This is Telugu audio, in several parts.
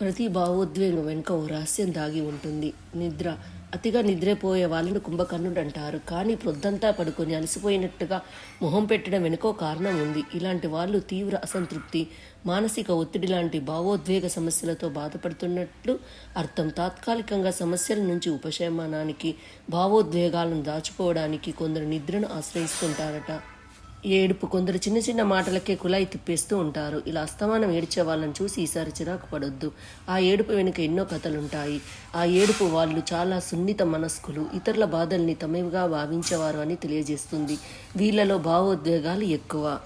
ప్రతి భావోద్వేగం వెనుక ఓ రహస్యం దాగి ఉంటుంది. నిద్ర. అతిగా నిద్రపోయే వాళ్ళను కుంభకర్ణుడు అంటారు. కానీ ప్రొద్దంతా పడుకొని అలసిపోయినట్టుగా మొహం పెట్టడం వెనుకో కారణం ఉంది. ఇలాంటి వాళ్ళు తీవ్ర అసంతృప్తి మానసిక ఒత్తిడి లాంటి భావోద్వేగ సమస్యలతో బాధపడుతున్నట్లు అర్థం. తాత్కాలికంగా సమస్యల నుంచి ఉపశమనానికి భావోద్వేగాలను దాచుకోవడానికి కొందరు నిద్రను ఆశ్రయిస్తుంటారట. ఏడుపు కొందరు చిన్న చిన్న మాటలకే కులాయి తిప్పేస్తూ ఉంటారు. ఇలా అస్తమానం ఏడ్చే వాళ్ళని చూసి ఈసారి చిరాకు పడొద్దు. ఆ ఏడుపు వెనుక ఎన్నో కథలుంటాయి. ఆ ఏడుపు వాళ్ళు చాలా సున్నిత మనస్కులు. ఇతరుల బాధల్ని తమవిగా భావించేవారు అని తెలియజేస్తుంది. వీళ్ళలో భావోద్వేగాలు ఎక్కువ.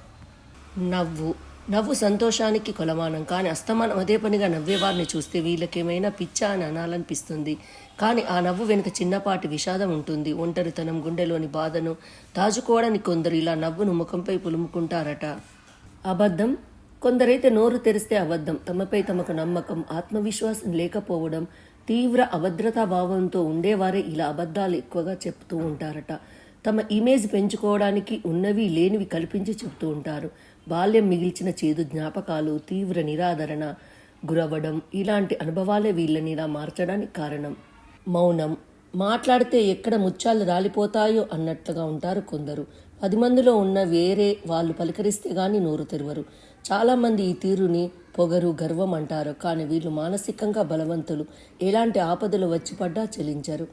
నవ్వు. నవ్వు సంతోషానికి కొలమానం. కానీ అస్తమానం అదే పనిగా నవ్వేవారిని చూస్తే వీళ్ళకేమైనా పిచ్చా అని అనాలనిపిస్తుంది. కానీ ఆ నవ్వు వెనుక చిన్నపాటి విషాదం ఉంటుంది. ఒంటరితనం గుండెలోని బాధను దాచుకోవడానికి కొందరు ఇలా నవ్వును ముఖంపై పులుముకుంటారట. అబద్ధం? కొందరైతే నోరు తెరిస్తే అబద్ధం. తమపై తమకు నమ్మకం ఆత్మవిశ్వాసం లేకపోవడం తీవ్ర అభద్రతా భావంతో ఉండేవారే ఇలా అబద్ధాలు ఎక్కువగా చెప్తూ ఉంటారట. తమ ఇమేజ్ పెంచుకోవడానికి ఉన్నవి లేనివి కల్పించి చెప్తూ ఉంటారు. బాల్యం మిగిల్చిన చేదు జ్ఞాపకాలు తీవ్ర నిరాదరణ గురవడం ఇలాంటి అనుభవాలే వీళ్ళని ఇలా మార్చడానికి కారణం. మౌనం. మాట్లాడితే ఎక్కడ ముత్యాలు రాలిపోతాయో అన్నట్లుగా ఉంటారు కొందరు. పది మందిలో ఉన్న వేరే వాళ్ళు పలకరిస్తే గాని నోరు తెరవరు. చాలామంది ఈ తీరుని పొగరు గర్వం అంటారు. కానీ వీళ్ళు మానసికంగా బలవంతులు. ఎలాంటి ఆపదలు వచ్చి పడ్డా చెలించరు.